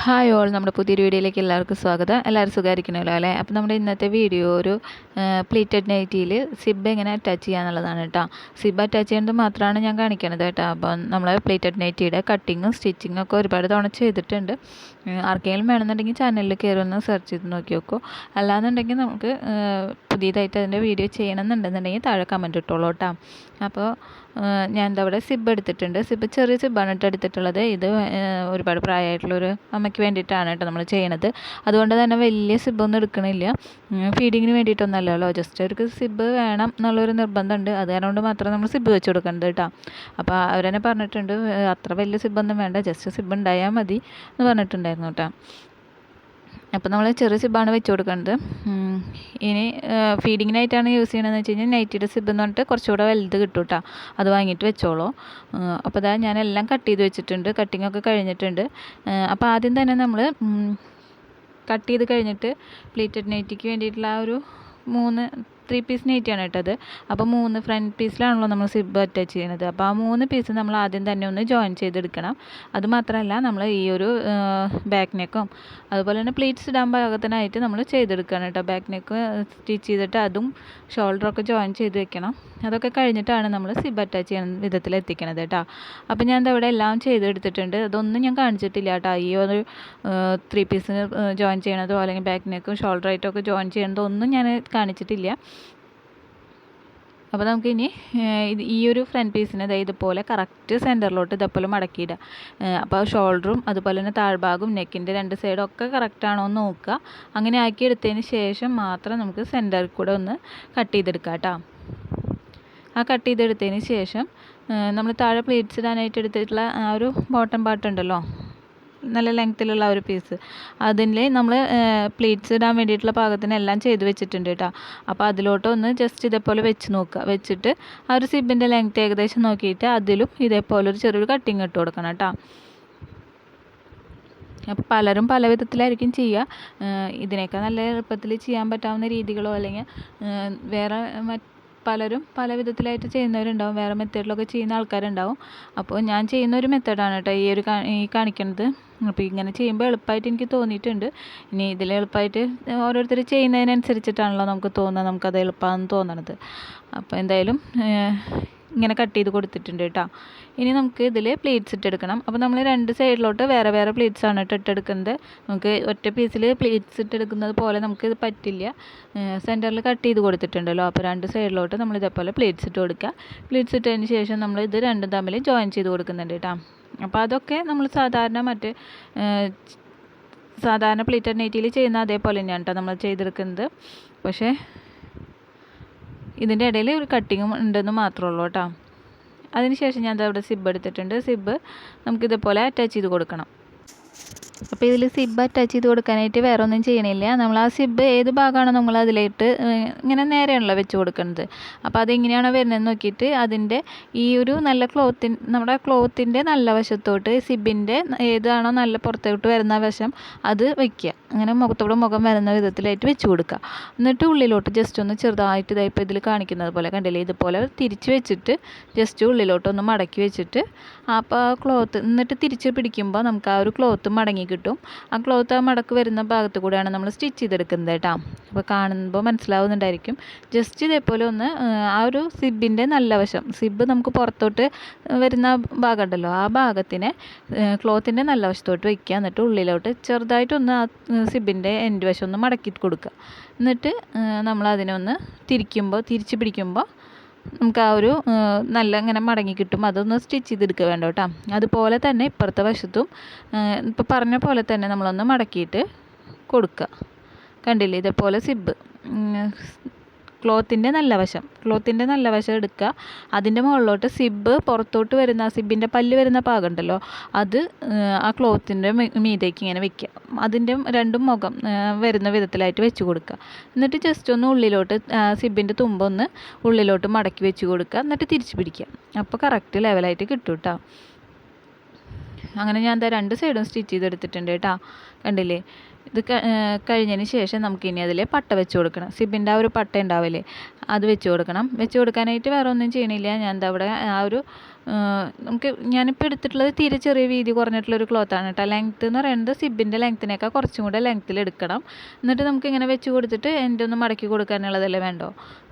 Hi all നമ്മുടെ പുതിയൊരു വീഡിയോയിലേക്ക് എല്ലാവർക്കും സ്വാഗതം. എല്ലാവരും സുഖമായിരിക്കണമല്ലോ അല്ലേ? അപ്പോൾ നമ്മുടെ ഇന്നത്തെ വീഡിയോ ഒരു പ്ലീറ്റഡ് നൈറ്റിയിൽ സിബ് എങ്ങനെ അറ്റാച്ച് ചെയ്യാന്നുള്ളതാണ് കേട്ടോ. സിബ് അറ്റാച്ച് ചെയ്യുന്നത് മാത്രമാണ് ഞാൻ കാണിക്കണത് കേട്ടോ. അപ്പം നമ്മൾ പ്ലീറ്റഡ് നൈറ്റിയുടെ കട്ടിങ്ങും സ്റ്റിച്ചിങ്ങും ഒക്കെ ഒരുപാട് തവണ ചെയ്തിട്ടുണ്ട്. ആർക്കെങ്കിലും വേണമെന്നുണ്ടെങ്കിൽ ചാനലിൽ കയറി ഒന്ന് സെർച്ച് ചെയ്ത് നോക്കി നോക്കൂ. അല്ലാന്നുണ്ടെങ്കിൽ നമുക്ക് പുതിയതായിട്ട് അതിന്റെ വീഡിയോ ചെയ്യണമെന്നുണ്ടെന്നുണ്ടെങ്കിൽ താഴെ കമന്റ് ഇട്ടോളൂ കേട്ടോ. അപ്പോൾ ഞാൻ ഇവിടെ സിബ് എടുത്തിട്ടുണ്ട്. സിബ് ചെറിയ സിബാണ് കേട്ടോ എടുത്തിട്ടുള്ളത്. ഇത് ഒരുപാട് പ്രായമായിട്ടുള്ളൊരു അമ്മയ്ക്ക് വേണ്ടിയിട്ടാണ് കേട്ടോ നമ്മൾ ചെയ്യണത്. അതുകൊണ്ട് തന്നെ വലിയ സിബൊന്നും എടുക്കണില്ല. ഫീഡിങ്ങിന് വേണ്ടിയിട്ടൊന്നല്ലല്ലോ ജസ്റ്റ് അവർക്ക് സിബ് വേണം എന്നുള്ളൊരു നിർബന്ധമുണ്ട്. അത് കാരണം മാത്രം നമ്മൾ സിബ് വെച്ച് കൊടുക്കേണ്ടത് കേട്ടോ. അപ്പോൾ അവരെന്നെ പറഞ്ഞിട്ടുണ്ട് അത്ര വലിയ സിബൊന്നും വേണ്ട. ജസ്റ്റ് സിബ് ഉണ്ടായാൽ മതി എന്ന് പറഞ്ഞിട്ടുണ്ടായിരുന്നു കേട്ടോ. അപ്പോൾ നമ്മൾ ചെറിയ സിബാണ് വെച്ച് കൊടുക്കുന്നത് ഇനി ഫീഡിങ്ങിനായിട്ടാണ് യൂസ് ചെയ്യണമെന്ന് വെച്ച് കഴിഞ്ഞാൽ നൈറ്റിയുടെ സിബ് എന്ന് പറഞ്ഞിട്ട് കുറച്ചുകൂടെ വലുത് കിട്ടും കേട്ടോ. അത് വാങ്ങിയിട്ട് വെച്ചോളൂ. അപ്പോൾ അതാ ഞാൻ എല്ലാം കട്ട് ചെയ്ത് വെച്ചിട്ടുണ്ട്. കട്ടിങ്ങൊക്കെ കഴിഞ്ഞിട്ടുണ്ട്. അപ്പോൾ ആദ്യം തന്നെ നമ്മൾ കട്ട് ചെയ്ത് കഴിഞ്ഞിട്ട് പ്ലീറ്റഡ് നൈറ്റിക്ക് വേണ്ടിയിട്ടുള്ള ആ ഒരു മൂന്ന് ത്രീ പീസ് നെയ്റ്റിയാണ് ഇട്ടത് അപ്പോൾ മൂന്ന് ഫ്രണ്ട് പീസിലാണല്ലോ നമ്മൾ സിബ് അറ്റാച്ച് ചെയ്യുന്നത്. അപ്പോൾ ആ മൂന്ന് പീസ് നമ്മൾ ആദ്യം തന്നെ ഒന്ന് ജോയിൻ ചെയ്തെടുക്കണം. അത് മാത്രമല്ല നമ്മൾ ഈ ഒരു ബാക്ക് നെക്കും അതുപോലെ തന്നെ പ്ലീറ്റ്സ് ഇടാൻ പാകത്തിനായിട്ട് നമ്മൾ ചെയ്തെടുക്കണം കേട്ടോ. ബാക്ക് നെക്ക് സ്റ്റിച്ച് ചെയ്തിട്ട് അതും ഷോൾഡറൊക്കെ ജോയിൻ ചെയ്ത് വെക്കണം. അതൊക്കെ കഴിഞ്ഞിട്ടാണ് നമ്മൾ സിബ് അറ്റാച്ച് ചെയ്യുന്ന വിധത്തിൽ എത്തിക്കണത് കേട്ടോ. അപ്പോൾ ഞാൻ ഇവിടെ എല്ലാം ചെയ്തെടുത്തിട്ടുണ്ട്. അതൊന്നും ഞാൻ കാണിച്ചിട്ടില്ല കേട്ടോ. ഈ ഒരു ത്രീ പീസിന് ജോയിൻ ചെയ്യണതോ അല്ലെങ്കിൽ ബാക്ക് നെക്കും ഷോൾഡർ ഷോൾഡറായിട്ടൊക്കെ ജോയിൻ ചെയ്യണതോ ഒന്നും ഞാൻ കാണിച്ചിട്ടില്ല. അപ്പോൾ നമുക്കിനി ഇത് ഈ ഒരു ഫ്രണ്ട് പീസിനെ ഇതാ ഇതുപോലെ കറക്റ്റ് സെന്ററിലോട്ട് ഇതേപോലെ മടക്കിയിടുക. അപ്പോൾ ഷോൾഡറും അതുപോലെ തന്നെ താഴ്ഭാഗവും നെക്കിന്റെ രണ്ട് സൈഡും ഒക്കെ കറക്റ്റാണോ എന്ന് നോക്കുക. അങ്ങനെ ആക്കി എടുത്തതിന് ശേഷം മാത്രം നമുക്ക് സെന്ററിൽ കൂടെ ഒന്ന് കട്ട് ചെയ്തെടുക്കാം കേട്ടോ. ആ കട്ട് ചെയ്തെടുത്തതിന് ശേഷം നമ്മൾ താഴെ പ്ലേറ്റ്സ് ഇടാനായിട്ട് എടുത്തിട്ടുള്ള ആ ഒരു ബോട്ടം പാർട്ട് ഉണ്ടല്ലോ നല്ല ലെങ്ത്തിലുള്ള ഒരു പീസ് അതിൽ നമ്മൾ പ്ലേറ്റ്സ് ഇടാൻ വേണ്ടിയിട്ടുള്ള പാകത്തിന് എല്ലാം ചെയ്ത് വെച്ചിട്ടുണ്ട് കേട്ടോ അപ്പോൾ അതിലോട്ടൊന്ന് ജസ്റ്റ് ഇതേപോലെ വെച്ച് നോക്കുക വെച്ചിട്ട് ആ ഒരു സിബിന്റെ ലെങ്ത്ത് ഏകദേശം നോക്കിയിട്ട് അതിലും ഇതേപോലെ ഒരു ചെറിയൊരു കട്ടിങ് ഇട്ട് കൊടുക്കണം കേട്ടോ അപ്പോൾ പലരും പല വിധത്തിലായിരിക്കും ചെയ്യുക. ഇതിനേക്കാൾ നല്ല എളുപ്പത്തിൽ ചെയ്യാൻ പറ്റാവുന്ന രീതികളോ അല്ലെങ്കിൽ വേറെ മറ്റ് പലരും പല വിധത്തിലായിട്ട് ചെയ്യുന്നവരുണ്ടാവും. വേറെ മെത്തേഡിലൊക്കെ ചെയ്യുന്ന ആൾക്കാരുണ്ടാവും. അപ്പോൾ ഞാൻ ചെയ്യുന്ന ഒരു മെത്തേഡാണ് കേട്ടോ ഈ ഒരു ഈ കാണിക്കുന്നത് അപ്പോൾ ഇങ്ങനെ ചെയ്യുമ്പോൾ എളുപ്പമായിട്ട് എനിക്ക് തോന്നിയിട്ടുണ്ട്. ഇനി ഇതിൽ എളുപ്പമായിട്ട് ഓരോരുത്തർ ചെയ്യുന്നതിനനുസരിച്ചിട്ടാണല്ലോ നമുക്ക് തോന്നുന്നത് നമുക്കത് എളുപ്പമാണെന്ന് തോന്നണത്. അപ്പോൾ എന്തായാലും ഇങ്ങനെ കട്ട് ചെയ്ത് കൊടുത്തിട്ടുണ്ട് കേട്ടോ. ഇനി നമുക്ക് ഇതിൽ പ്ലേറ്റ്സ് ഇട്ടെടുക്കണം. അപ്പോൾ നമ്മൾ രണ്ട് സൈഡിലോട്ട് വേറെ വേറെ പ്ലേറ്റ്സ് ആണ് കേട്ടോ ഇട്ടെടുക്കുന്നത്. നമുക്ക് ഒറ്റ പീസിൽ പ്ലേറ്റ്സ് ഇട്ടെടുക്കുന്നത് പോലെ നമുക്ക് ഇത് പറ്റില്ല. സെന്ററിൽ കട്ട് ചെയ്ത് കൊടുത്തിട്ടുണ്ടല്ലോ. അപ്പോൾ രണ്ട് സൈഡിലോട്ട് നമ്മൾ ഇതേപോലെ പ്ലേറ്റ്സ് ഇട്ട് കൊടുക്കുക പ്ലേറ്റ്സ് ഇട്ടതിന് ശേഷം നമ്മൾ ഇത് രണ്ടും തമ്മിൽ ജോയിൻ ചെയ്ത് കൊടുക്കുന്നുണ്ട് കേട്ടോ. അപ്പോൾ അതൊക്കെ നമ്മൾ സാധാരണ മറ്റ് സാധാരണ പ്ലേറ്റ് നെറ്റിയിൽ ചെയ്യുന്ന അതേപോലെ തന്നെയാണ് കേട്ടോ നമ്മൾ ചെയ്തെടുക്കുന്നത്. പക്ഷേ ഇതിന്റെ ഇടയിൽ ഒരു കട്ടിങ്ങും ഉണ്ടെന്ന് മാത്രമേ ഉള്ളൂ കേട്ടോ. അതിനുശേഷം ഞാൻ അവിടെ സിബ് എടുത്തിട്ടുണ്ട്. സിബ് നമുക്കിതേപോലെ അറ്റാച്ച് ചെയ്ത് കൊടുക്കണം. അപ്പോൾ ഇതിൽ സിബ് അറ്റാച്ച് ചെയ്ത് കൊടുക്കാനായിട്ട് വേറെ ഒന്നും ചെയ്യണില്ല. നമ്മൾ ആ സിബ് ഏത് ഭാഗമാണോ നമ്മൾ അതിലേട്ട് ഇങ്ങനെ നേരെയാണല്ലോ വെച്ച് കൊടുക്കുന്നത് അപ്പോൾ അതെങ്ങനെയാണോ വരുന്നതെന്ന് നോക്കിയിട്ട് അതിന്റെ ഈ ഒരു നല്ല ക്ലോത്തിൻ നമ്മുടെ ക്ലോത്തിന്റെ നല്ല വശത്തോട്ട് സിബിന്റെ ഏതാണോ നല്ല പുറത്തോട്ട് വരുന്ന വശം അത് വയ്ക്കുക അങ്ങനെ മുഖത്തോട് മുഖം വരുന്ന വിധത്തിലായിട്ട് വെച്ച് കൊടുക്കുക. എന്നിട്ട് ഉള്ളിലോട്ട് ജസ്റ്റ് ഒന്ന് ചെറുതായിട്ട് ഇതായി ഇതിൽ കാണിക്കുന്നത് പോലെ കണ്ടില്ലേ? ഇതുപോലെ തിരിച്ച് വെച്ചിട്ട് ജസ്റ്റ് ഉള്ളിലോട്ട് ഒന്ന് മടക്കി വെച്ചിട്ട് അപ്പോൾ ക്ലോത്ത് എന്നിട്ട് തിരിച്ച് പിടിക്കുമ്പോൾ നമുക്ക് ആ ഒരു ക്ലോത്ത് മടങ്ങി കിട്ടും. ആ ക്ലോത്ത് ആ മടക്ക് വരുന്ന ഭാഗത്ത് കൂടെയാണ് നമ്മൾ സ്റ്റിച്ച് ചെയ്തെടുക്കുന്നത് കേട്ടോ അപ്പോൾ കാണുമ്പോൾ മനസ്സിലാവുന്നുണ്ടായിരിക്കും. ജസ്റ്റ് ഇതേപോലെ ഒന്ന് ആ ഒരു സിബിന്റെ നല്ല വശം. സിബ് നമുക്ക് പുറത്തോട്ട് വരുന്ന ഭാഗം ഉണ്ടല്ലോ ആ ഭാഗത്തിനെ ക്ലോത്തിന്റെ നല്ല വശത്തോട്ട് വയ്ക്കുക. എന്നിട്ട് ഉള്ളിലോട്ട് ചെറുതായിട്ടൊന്ന് ആ സിബിന്റെ എൻഡ് വശം ഒന്ന് മടക്കി കൊടുക്കുക. എന്നിട്ട് നമ്മൾ അതിനൊന്ന് തിരിക്കുമ്പോൾ തിരിച്ച് പിടിക്കുമ്പോൾ നമുക്ക് ആ ഒരു നല്ല ഇങ്ങനെ മടങ്ങി കിട്ടും. അതൊന്ന് സ്റ്റിച്ച് ചെയ്തെടുക്കുക വേണ്ട കേട്ടോ. അതുപോലെ തന്നെ ഇപ്പുറത്തെ വശത്തും ഇപ്പോൾ പറഞ്ഞ പോലെ തന്നെ നമ്മളൊന്ന് മടക്കിയിട്ട് കൊടുക്കുക. കണ്ടില്ലേ? ഇതേപോലെ സിബ് ക്ലോത്തിന്റെ നല്ല വശം. ക്ലോത്തിന്റെ നല്ല വശം എടുക്കുക. അതിന്റെ മുകളിലോട്ട് സിബ് പുറത്തോട്ട് വരുന്ന സിബിന്റെ പല്ല് വരുന്ന ഭാഗം ഉണ്ടല്ലോ അത് ആ ക്ലോത്തിന്റെ മീതേക്ക് ഇങ്ങനെ വെക്കുക. അതിന്റെ രണ്ടും മുഖം വരുന്ന വിധത്തിലായിട്ട് വെച്ച് കൊടുക്കുക. എന്നിട്ട് ജസ്റ്റ് ഒന്ന് ഉള്ളിലോട്ട് സിബിന്റെ തുമ്പൊന്ന് ഉള്ളിലോട്ട് മടക്കി വെച്ച് കൊടുക്കുക. എന്നിട്ട് തിരിച്ച് പിടിക്കുക. അപ്പോൾ കറക്റ്റ് ലെവലായിട്ട് കിട്ടും കേട്ടോ. അങ്ങനെ ഞാൻ എന്താ രണ്ട് സൈഡും സ്റ്റിച്ച് ചെയ്തെടുത്തിട്ടുണ്ട് കേട്ടോ. കണ്ടില്ലേ? ഇത് കഴിഞ്ഞതിന് ശേഷം നമുക്കിനി അതിൽ പട്ട വെച്ച് കൊടുക്കണം. സിബിന്റെ ആ ഒരു പട്ട ഉണ്ടാവില്ലേ? അത് വെച്ച് കൊടുക്കണം. വെച്ച് കൊടുക്കാനായിട്ട് വേറെ ഒന്നും ചെയ്യണില്ല. ഞാൻ അവിടെ ആ ഒരു നമുക്ക് ഞാനിപ്പോൾ എടുത്തിട്ടുള്ളത് തീരെ ചെറിയ വീതി കുറഞ്ഞിട്ടുള്ളൊരു ക്ലോത്താണ് കേട്ടോ ലെങ്ത്ത് എന്ന് പറയുന്നത് സിബിന്റെ ലെങ്ത്തിനേക്കാൾ കുറച്ചും കൂടെ ലെങ്ത്തിൽ എടുക്കണം. എന്നിട്ട് നമുക്ക് ഇങ്ങനെ വെച്ച് കൊടുത്തിട്ട് എന്റെ ഒന്ന് മടക്കി കൊടുക്കാനുള്ളതല്ലേ വേണ്ടോ?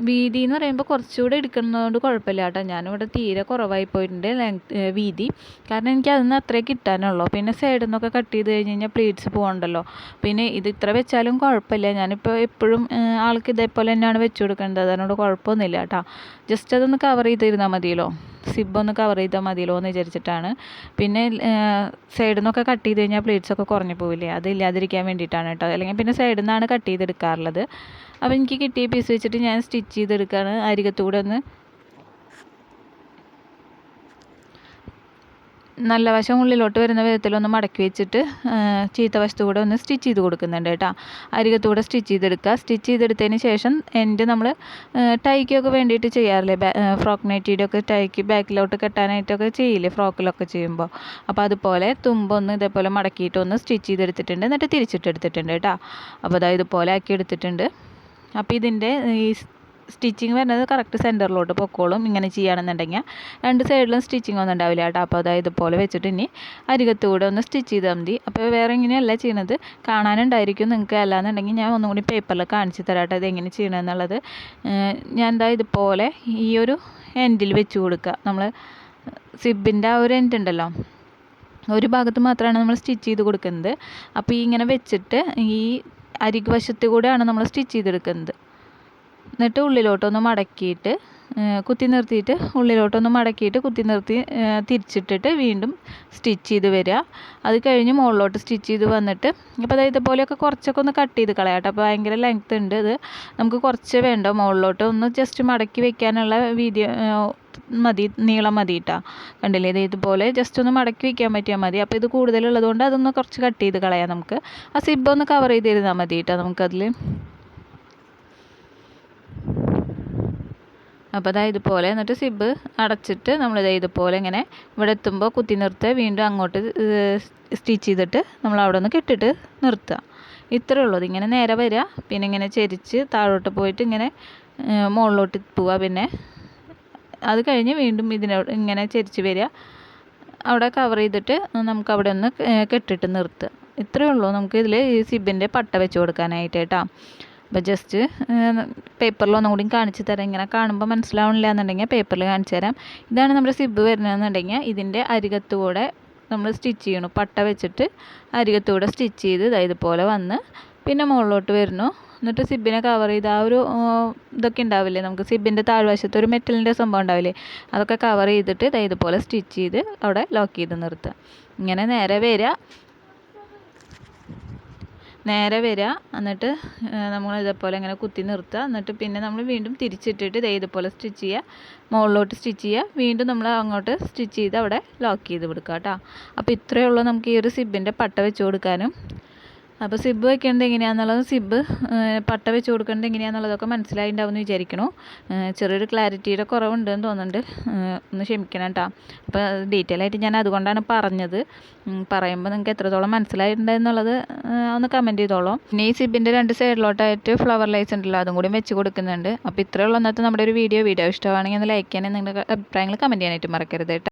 വീതി എന്ന് പറയുമ്പോൾ കുറച്ചുകൂടെ എടുക്കുന്നതുകൊണ്ട് കുഴപ്പമില്ല കേട്ടോ ഞാനിവിടെ തീരെ കുറവായി പോയിട്ടുണ്ട് ലെങ്ത് വീതി. കാരണം എനിക്ക് അതിൽ നിന്ന് അത്രേ കിട്ടാനുള്ളൂ. പിന്നെ സൈഡിൽ നിന്നൊക്കെ കട്ട് ചെയ്ത് കഴിഞ്ഞ് കഴിഞ്ഞാൽ പ്ലീറ്റ്സ് പോകണ്ടല്ലോ പിന്നെ ഇത് ഇത്ര വെച്ചാലും കുഴപ്പമില്ല. ഞാനിപ്പോൾ എപ്പോഴും ആൾക്ക് ഇതേപോലെ തന്നെയാണ് വെച്ച് കൊടുക്കേണ്ടത്. അതിനോട് കുഴപ്പമൊന്നുമില്ല കേട്ടോ. ജസ്റ്റ് അതൊന്ന് കവർ ചെയ്തിരുന്നാൽ മതിയല്ലോ. സിബ് ഒന്ന് കവർ ചെയ്താൽ മതിയല്ലോ എന്ന് വിചാരിച്ചിട്ടാണ്. പിന്നെ സൈഡിൽ നിന്നൊക്കെ കട്ട് ചെയ്ത് കഴിഞ്ഞാൽ പ്ലേറ്റ്സ് ഒക്കെ കുറഞ്ഞു പോവില്ലേ? അതില്ലാതിരിക്കാൻ വേണ്ടിയിട്ടാണ് കേട്ടോ. അല്ലെങ്കിൽ പിന്നെ സൈഡിൽ നിന്നാണ് കട്ട് ചെയ്തെടുക്കാറുള്ളത്. അപ്പോൾ എനിക്ക് കിട്ടിയ പീസ് വെച്ചിട്ട് ഞാൻ സ്റ്റിച്ച് ചെയ്തെടുക്കുകയാണ് അരികത്തൂടെ ഒന്ന് നല്ല വശം ഉള്ളിലോട്ട് വരുന്ന വിധത്തിലൊന്ന് മടക്കി വെച്ചിട്ട് ചീത്ത വശത്തു കൂടെ ഒന്ന് സ്റ്റിച്ച് ചെയ്ത് കൊടുക്കുന്നുണ്ട് കേട്ടോ. അരികത്തൂടെ സ്റ്റിച്ച് ചെയ്തെടുക്കുക. സ്റ്റിച്ച് ചെയ്തെടുത്തതിന് ശേഷം എന്റെ നമ്മൾ ടൈക്കൊക്കെ വേണ്ടിയിട്ട് ചെയ്യാറില്ലേ? ഫ്രോക്ക് നൈറ്റിയുടെ ഒക്കെ ടൈക്ക് ബാക്കിലോട്ട് കെട്ടാനായിട്ടൊക്കെ ചെയ്യില്ലേ ഫ്രോക്കിലൊക്കെ ചെയ്യുമ്പോൾ? അപ്പോൾ അതുപോലെ തുമ്പൊന്ന് ഇതേപോലെ മടക്കിയിട്ട് ഒന്ന് സ്റ്റിച്ച് ചെയ്തെടുത്തിട്ടുണ്ട്. എന്നിട്ട് തിരിച്ചിട്ടെടുത്തിട്ടുണ്ട് കേട്ടോ. അപ്പോൾ അതായത് ഇതുപോലെ ആക്കി എടുത്തിട്ടുണ്ട് അപ്പോൾ ഇതിന്റെ ഈ സ്റ്റിച്ചിങ് വരുന്നത് കറക്റ്റ് സെന്ററിലോട്ട് പൊക്കോളും. ഇങ്ങനെ ചെയ്യുകയാണെന്നുണ്ടെങ്കിൽ രണ്ട് സൈഡിലും സ്റ്റിച്ചിങ് ഒന്നും ഉണ്ടാവില്ല കേട്ടോ. അപ്പോൾ അതായത് ഇതുപോലെ വെച്ചിട്ട് ഇനി അരികത്തൂടെ ഒന്ന് സ്റ്റിച്ച് ചെയ്താൽ മതി. അപ്പോൾ വേറെ ഇങ്ങനെയല്ല ചെയ്യുന്നത്. കാണാനുണ്ടായിരിക്കും നിങ്ങൾക്ക് അല്ലാന്നുണ്ടെങ്കിൽ ഞാൻ ഒന്നും കൂടി പേപ്പറിൽ കാണിച്ച് തരാം കേട്ടോ ഇത് എങ്ങനെ ചെയ്യണമെന്നുള്ളത്. ഞാൻ എന്താ ഇതുപോലെ ഈ ഒരു എൻഡിൽ വെച്ച് കൊടുക്കുക. നമ്മൾ സിബിന്റെ ആ ഒരു എൻഡ് ഉണ്ടല്ലോ. ഒരു ഭാഗത്ത് മാത്രമാണ് നമ്മൾ സ്റ്റിച്ച് ചെയ്ത് കൊടുക്കുന്നത്. അപ്പോൾ ഈ ഇങ്ങനെ വെച്ചിട്ട് ഈ അരികുവശത്ത് കൂടെയാണ് നമ്മൾ സ്റ്റിച്ച് ചെയ്തെടുക്കുന്നത്. എന്നിട്ട് ഉള്ളിലോട്ടൊന്ന് മടക്കിയിട്ട് കുത്തി നിർത്തിയിട്ട് ഉള്ളിലോട്ടൊന്ന് മടക്കിയിട്ട് കുത്തി നിർത്തി തിരിച്ചിട്ടിട്ട് വീണ്ടും സ്റ്റിച്ച് ചെയ്ത് വരിക. അത് കഴിഞ്ഞ് മുകളിലോട്ട് സ്റ്റിച്ച് ചെയ്ത് വന്നിട്ട് ഇപ്പോൾ അതായത് ഇതുപോലെയൊക്കെ കുറച്ചൊക്കെ ഒന്ന് കട്ട് ചെയ്ത് കളയാം അപ്പോൾ ഭയങ്കര ലെങ്ത് ഉണ്ട് ഇത്. നമുക്ക് കുറച്ച് വേണ്ട മുകളിലോട്ട് ഒന്ന് ജസ്റ്റ് മടക്കി വെക്കാനുള്ള വീതി മതി നീളം മതി കേട്ടോ കണ്ടില്ലേ? ഇത് ഇതുപോലെ ജസ്റ്റ് ഒന്ന് മടക്കി വെക്കാൻ പറ്റിയാൽ മതി. അപ്പോൾ ഇത് കൂടുതലുള്ളതുകൊണ്ട് അതൊന്ന് കുറച്ച് കട്ട് ചെയ്ത് കളയാം നമുക്ക്. ആ സിബ് ഒന്ന് കവർ ചെയ്തിരുന്നാൽ മതി കേട്ടോ നമുക്കതിൽ അപ്പോൾ അതായത് ഇതുപോലെ എന്നിട്ട് സിബ് അടച്ചിട്ട് നമ്മളിത് ഇതുപോലെ ഇങ്ങനെ ഇവിടെ എത്തുമ്പോൾ കുത്തി നിർത്തുക വീണ്ടും അങ്ങോട്ട് സ്റ്റിച്ച് ചെയ്തിട്ട് നമ്മൾ അവിടെ നിന്ന് കെട്ടിട്ട് നിർത്തുക ഇത്രയേ ഉള്ളൂ. ഇതിങ്ങനെ നേരെ വരിക പിന്നെ ഇങ്ങനെ ചെരിച്ച് താഴോട്ട് പോയിട്ട് ഇങ്ങനെ മുകളിലോട്ട് പോവുക പിന്നെ അത് കഴിഞ്ഞ് വീണ്ടും ഇതിനെ ഇങ്ങനെ ചെരിച്ച് വരിക അവിടെ കവർ ചെയ്തിട്ട് നമുക്ക് അവിടെ ഒന്ന് കെട്ടിട്ട് നിർത്തുക ഇത്രയേ ഉള്ളൂ. നമുക്ക് ഇതിൽ ഈ സിബിന്റെ പട്ട വെച്ച് കൊടുക്കാനായിട്ട് കേട്ടോ. അപ്പോൾ ജസ്റ്റ് പേപ്പറിൽ ഒന്നും കൂടി കാണിച്ച് തരാം. ഇങ്ങനെ കാണുമ്പോൾ മനസ്സിലാവണില്ല എന്നുണ്ടെങ്കിൽ പേപ്പറിൽ കാണിച്ചു തരാം. ഇതാണ് നമ്മുടെ സിബ് വരുന്നതെന്നുണ്ടെങ്കിൽ ഇതിന്റെ അരികത്തുകൂടെ നമ്മൾ സ്റ്റിച്ച് ചെയ്യണം. പട്ട വെച്ചിട്ട് അരികത്തുകൂടെ സ്റ്റിച്ച് ചെയ്ത് ഇതുപോലെ വന്ന് പിന്നെ മുകളിലോട്ട് വരുന്നു. എന്നിട്ട് സിബിനെ കവർ ചെയ്ത് ആ ഒരു ഇതൊക്കെ ഉണ്ടാവില്ലേ? നമുക്ക് സിബിന്റെ താഴ്വശത്ത് ഒരു മെറ്റലിന്റെ സംഭവം ഉണ്ടാവില്ലേ? അതൊക്കെ കവർ ചെയ്തിട്ട് ഇതുപോലെ സ്റ്റിച്ച് ചെയ്ത് അവിടെ ലോക്ക് ചെയ്ത് നിർത്തുക. ഇങ്ങനെ നേരെ വരിക. നേരെ വരിക എന്നിട്ട് നമ്മൾ ഇതേപോലെ ഇങ്ങനെ കുത്തി നിർത്തുക. എന്നിട്ട് പിന്നെ നമ്മൾ വീണ്ടും തിരിച്ചിട്ടിട്ട് ഇതേ ഇതുപോലെ സ്റ്റിച്ച് ചെയ്യുക. മുകളിലോട്ട് സ്റ്റിച്ച് ചെയ്യുക. വീണ്ടും നമ്മൾ അങ്ങോട്ട് സ്റ്റിച്ച് ചെയ്ത് അവിടെ ലോക്ക് ചെയ്ത് കൊടുക്കുക കേട്ടോ. അപ്പോൾ ഇത്രയേ ഉള്ളൂ നമുക്ക് ഈ ഒരു സിബിന്റെ പട്ട വെച്ച് കൊടുക്കാനും. അപ്പോൾ സിബ് വെക്കേണ്ടത് എങ്ങനെയാണെന്നുള്ളത് സിബ് പട്ട വെച്ച് കൊടുക്കേണ്ടത് എങ്ങനെയാണെന്നുള്ളതൊക്കെ മനസ്സിലായിട്ടുണ്ടാവും എന്ന് വിചാരിക്കണു. ചെറിയൊരു ക്ലാരിറ്റിയുടെ കുറവുണ്ടെന്ന് തോന്നുന്നുണ്ട്. ഒന്ന് ക്ഷമിക്കണം കേട്ടോ. അപ്പോൾ ഡീറ്റെയിൽ ആയിട്ട് ഞാൻ അതുകൊണ്ടാണ് പറഞ്ഞത്. പറയുമ്പോൾ നിങ്ങൾക്ക് എത്രത്തോളം മനസ്സിലായിട്ടുണ്ടെന്നുള്ളത് ഒന്ന് കമന്റ് ചെയ്തോളൂ. പിന്നെ ഈ സിബിന്റെ രണ്ട് സൈഡിലോട്ടായിട്ട് ഫ്ലവർ ലൈസ് ഉണ്ടല്ലോ അതും കൂടി വെച്ച് കൊടുക്കുന്നുണ്ട്. അപ്പോൾ ഇത്രയുള്ള അന്നത്തെ നമ്മുടെ ഒരു വീഡിയോ വീഡിയോ ഇഷ്ടമാണെങ്കിൽ ഒന്ന് ലൈക്ക് ചെയ്യാനും നിങ്ങളുടെ അഭിപ്രായങ്ങൾ കമന്റ് ചെയ്യാനായിട്ട് മറക്കരുത് കേട്ടോ.